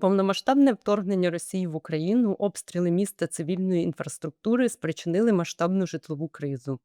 Повномасштабне вторгнення Росії в Україну, обстріли міст та цивільної інфраструктури спричинили масштабну житлову кризу.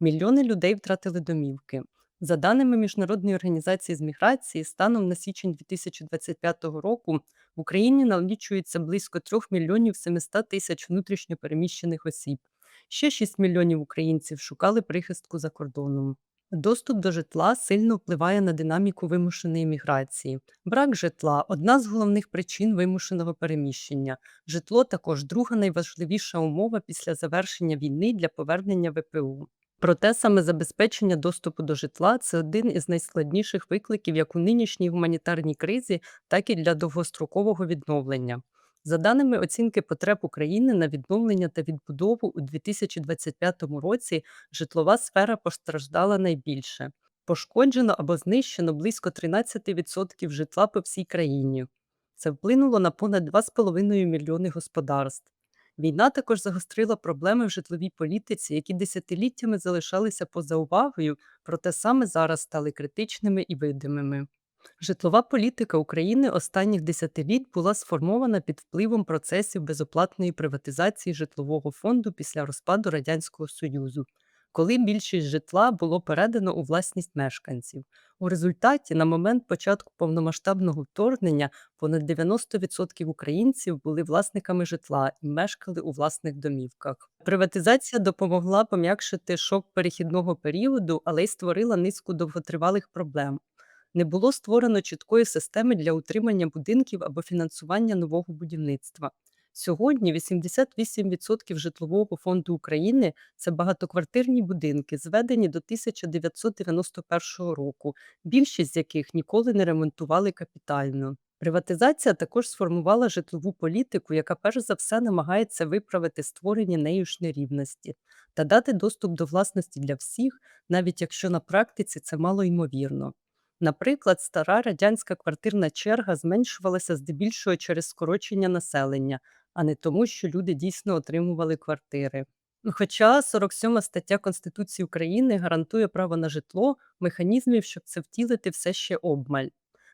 Мільйони людей втратили домівки. За даними Міжнародної організації з міграції, станом на січень 2025 року в Україні налічується близько 3 мільйонів 700 тисяч внутрішньопереміщених осіб. Ще 6 мільйонів українців шукали прихистку за кордоном. Доступ до житла сильно впливає на динаміку вимушеної міграції. Брак житла одна з головних причин вимушеного переміщення. Житло також друга найважливіша умова після завершення війни для повернення ВПУ. Проте саме забезпечення доступу до житла це один із найскладніших викликів як у нинішній гуманітарній кризі, так і для довгострокового відновлення. За даними оцінки потреб України на відновлення та відбудову у 2025 році, житлова сфера постраждала найбільше. Пошкоджено або знищено близько 13% житла по всій країні. Це вплинуло на понад 2,5 мільйони господарств. Війна також загострила проблеми в житловій політиці, які десятиліттями залишалися поза увагою, проте саме зараз стали критичними і видимими. Житлова політика України останніх десятиліть була сформована під впливом процесів безоплатної приватизації житлового фонду після розпаду Радянського Союзу, коли більшість житла було передано у власність мешканців. У результаті, на момент початку повномасштабного вторгнення, понад 90% українців були власниками житла і мешкали у власних домівках. Приватизація допомогла пом'якшити шок перехідного періоду, але й створила низку довготривалих проблем не було створено чіткої системи для утримання будинків або фінансування нового будівництва. Сьогодні 88% житлового фонду України це багатоквартирні будинки, зведені до 1991 року, більшість з яких ніколи не ремонтували капітально. Приватизація також сформувала житлову політику, яка перш за все намагається виправити створення нею ж нерівності та дати доступ до власності для всіх, навіть якщо на практиці це мало ймовірно. Наприклад, стара радянська квартирна черга зменшувалася здебільшого через скорочення населення, а не тому, що люди дійсно отримували квартири. Ну, Хоча 47 стаття Конституції України гарантує право на житло, механізмів, щоб це втілити, все ще обмаль.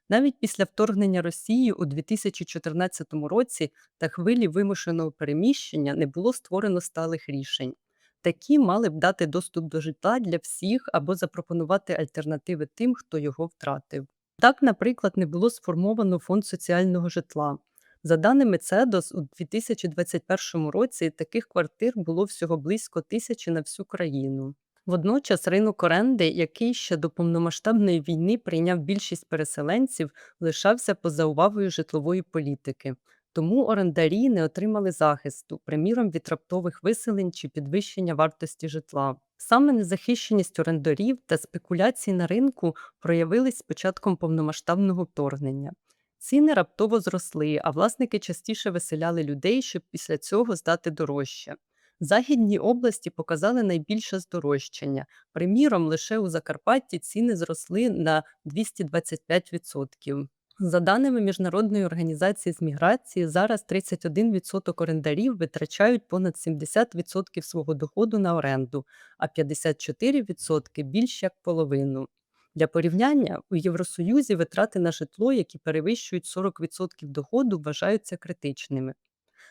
Навіть після вторгнення Росії у 2014 році та хвилі вимушеного переміщення не було створено сталих рішень. Такі мали б дати доступ до житла для всіх або запропонувати альтернативи тим, хто його втратив. Так, наприклад, не було сформовано фонд соціального житла. За даними ЦЕДОС, у 2021 році таких квартир було всього близько тисячі на всю країну. Водночас ринок оренди, який ще до повномасштабної війни прийняв більшість переселенців, лишався поза увагою житлової політики. Тому орендарі не отримали захисту, приміром від раптових виселень чи підвищення вартості житла. Саме незахищеність орендарів та спекуляції на ринку проявились з початком повномасштабного вторгнення. Ціни раптово зросли, а власники частіше виселяли людей, щоб після цього здати дорожче. Західні області показали найбільше здорожчання. Приміром, лише у Закарпатті ціни зросли на 225%. За даними Міжнародної організації з міграції, зараз 31% орендарів витрачають понад 70% свого доходу на оренду, а 54% більш як половину. Для порівняння у Євросоюзі витрати на житло, які перевищують 40% доходу, вважаються критичними.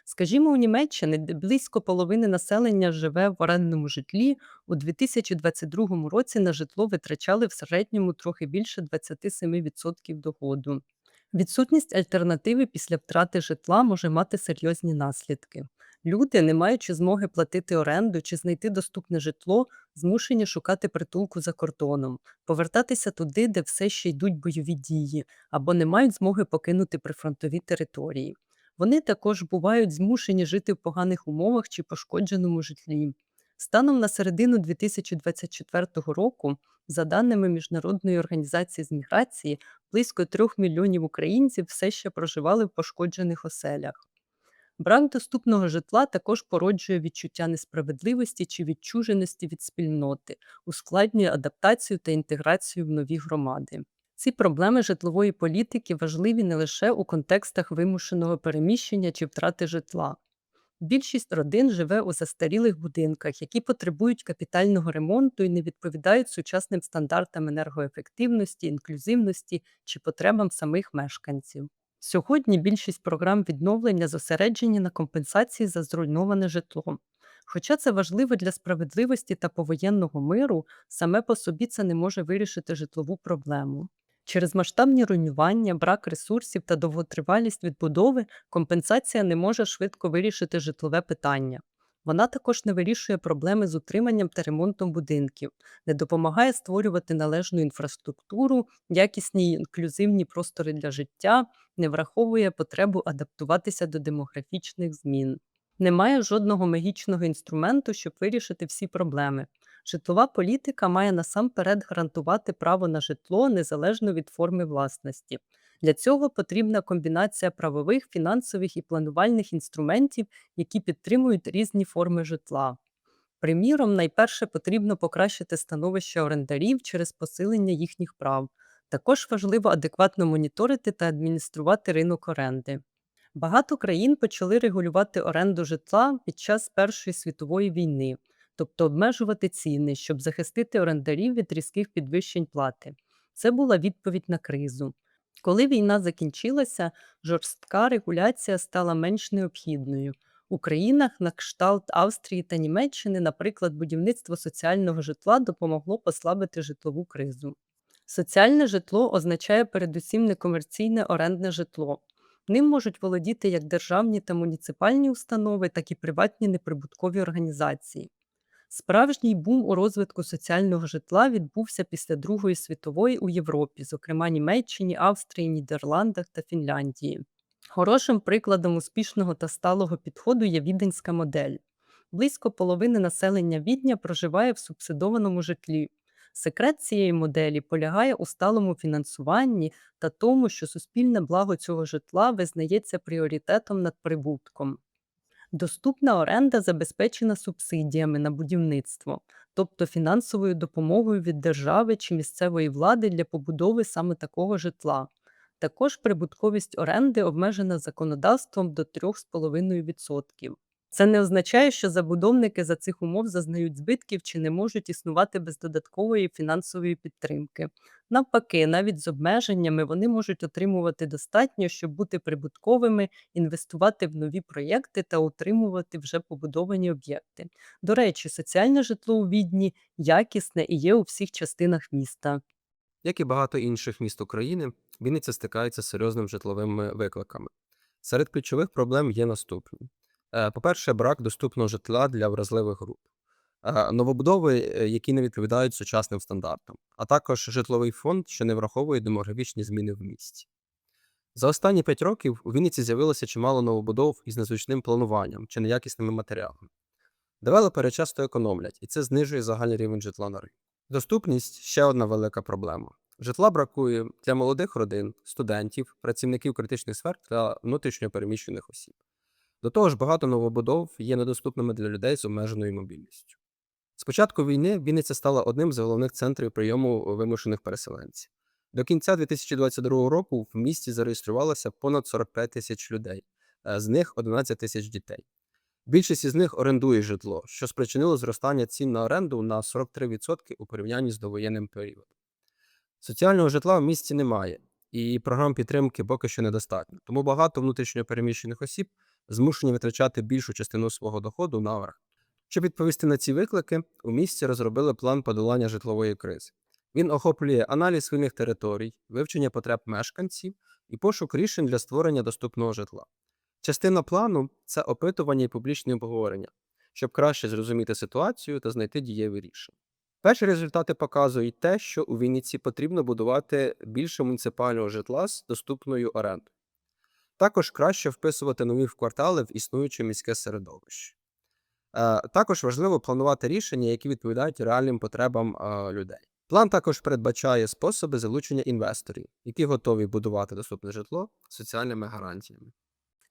Скажімо, у Німеччині, де близько половини населення живе в орендному житлі, у 2022 році на житло витрачали в середньому трохи більше 27% доходу. Відсутність альтернативи після втрати житла може мати серйозні наслідки. Люди, не маючи змоги платити оренду чи знайти доступне житло, змушені шукати притулку за кордоном, повертатися туди, де все ще йдуть бойові дії, або не мають змоги покинути прифронтові території. Вони також бувають змушені жити в поганих умовах чи пошкодженому житлі. Станом на середину 2024 року, за даними Міжнародної організації з міграції, близько трьох мільйонів українців все ще проживали в пошкоджених оселях. Брак доступного житла також породжує відчуття несправедливості чи відчуженості від спільноти, ускладнює адаптацію та інтеграцію в нові громади. Ці проблеми житлової політики важливі не лише у контекстах вимушеного переміщення чи втрати житла. Більшість родин живе у застарілих будинках, які потребують капітального ремонту і не відповідають сучасним стандартам енергоефективності, інклюзивності чи потребам самих мешканців. Сьогодні більшість програм відновлення зосереджені на компенсації за зруйноване житло. Хоча це важливо для справедливості та повоєнного миру, саме по собі це не може вирішити житлову проблему. Через масштабні руйнування, брак ресурсів та довготривалість відбудови компенсація не може швидко вирішити житлове питання. Вона також не вирішує проблеми з утриманням та ремонтом будинків, не допомагає створювати належну інфраструктуру, якісні й інклюзивні простори для життя, не враховує потребу адаптуватися до демографічних змін. Немає жодного магічного інструменту, щоб вирішити всі проблеми. Житлова політика має насамперед гарантувати право на житло незалежно від форми власності. Для цього потрібна комбінація правових, фінансових і планувальних інструментів, які підтримують різні форми житла. Приміром, найперше потрібно покращити становище орендарів через посилення їхніх прав. Також важливо адекватно моніторити та адмініструвати ринок оренди. Багато країн почали регулювати оренду житла під час Першої світової війни, тобто обмежувати ціни, щоб захистити орендарів від різких підвищень плати. Це була відповідь на кризу. Коли війна закінчилася, жорстка регуляція стала менш необхідною. У країнах на кшталт Австрії та Німеччини, наприклад, будівництво соціального житла допомогло послабити житлову кризу. Соціальне житло означає передусім некомерційне орендне житло. Ним можуть володіти як державні та муніципальні установи, так і приватні неприбуткові організації. Справжній бум у розвитку соціального житла відбувся після Другої світової у Європі, зокрема Німеччині, Австрії, Нідерландах та Фінляндії. Хорошим прикладом успішного та сталого підходу є віденська модель. Близько половини населення відня проживає в субсидованому житлі. Секрет цієї моделі полягає у сталому фінансуванні та тому, що суспільне благо цього житла визнається пріоритетом над прибутком. Доступна оренда забезпечена субсидіями на будівництво, тобто фінансовою допомогою від держави чи місцевої влади для побудови саме такого житла. Також прибутковість оренди обмежена законодавством до 3,5%. Це не означає, що забудовники за цих умов зазнають збитків чи не можуть існувати без додаткової фінансової підтримки. Навпаки, навіть з обмеженнями вони можуть отримувати достатньо, щоб бути прибутковими, інвестувати в нові проєкти та утримувати вже побудовані об'єкти. До речі, соціальне житло у відні якісне і є у всіх частинах міста. Як і багато інших міст України, Вінниця стикається з серйозними житловими викликами. Серед ключових проблем є наступні: по-перше, брак доступного житла для вразливих груп, Е, новобудови, е, які не відповідають сучасним стандартам, а також житловий фонд, що не враховує демографічні зміни в місті. За останні п'ять років у Вінниці з'явилося чимало новобудов із незручним плануванням чи неякісними матеріалами. Девелопери часто економлять, і це знижує загальний рівень житла на ринку. Доступність ще одна велика проблема. Житла бракує для молодих родин, студентів, працівників критичних сфер та внутрішньопереміщених осіб. До того ж, багато новобудов є недоступними для людей з обмеженою мобільністю. З початку війни Вінниця стала одним з головних центрів прийому вимушених переселенців. До кінця 2022 року в місті зареєструвалося понад 45 тисяч людей, е, з них 11 тисяч дітей. Більшість із них орендує житло, що спричинило зростання цін на оренду на 43% у порівнянні з довоєнним періодом. Соціального житла в місті немає, і програм підтримки поки що недостатньо, тому багато внутрішньопереміщених осіб змушені витрачати більшу частину свого доходу на оренду. Щоб відповісти на ці виклики, у місті розробили план подолання житлової кризи. Він охоплює аналіз вільних територій, вивчення потреб мешканців і пошук рішень для створення доступного житла. Частина плану це опитування і публічне обговорення, щоб краще зрозуміти ситуацію та знайти дієві рішення. Перші результати показують те, що у Вінниці потрібно будувати більше муніципального житла з доступною орендою. Також краще вписувати нові квартали в існуюче міське середовище. Е, Також важливо планувати рішення, які відповідають реальним потребам е, людей. План також передбачає способи залучення інвесторів, які готові будувати доступне житло соціальними гарантіями.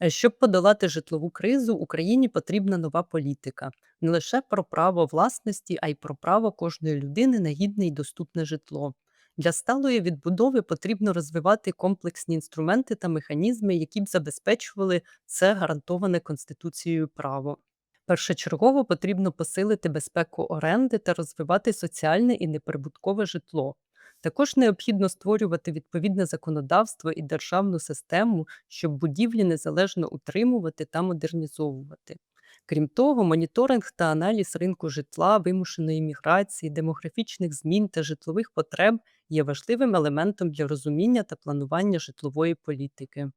Е, Щоб подолати житлову кризу, Україні потрібна нова політика не лише про право власності, а й про право кожної людини на гідне і доступне житло. Для сталої відбудови потрібно розвивати комплексні інструменти та механізми, які б забезпечували це гарантоване Конституцією право. Першочергово потрібно посилити безпеку оренди та розвивати соціальне і неприбуткове житло. Також необхідно створювати відповідне законодавство і державну систему, щоб будівлі незалежно утримувати та модернізовувати. Крім того, моніторинг та аналіз ринку житла, вимушеної міграції, демографічних змін та житлових потреб є важливим елементом для розуміння та планування житлової політики.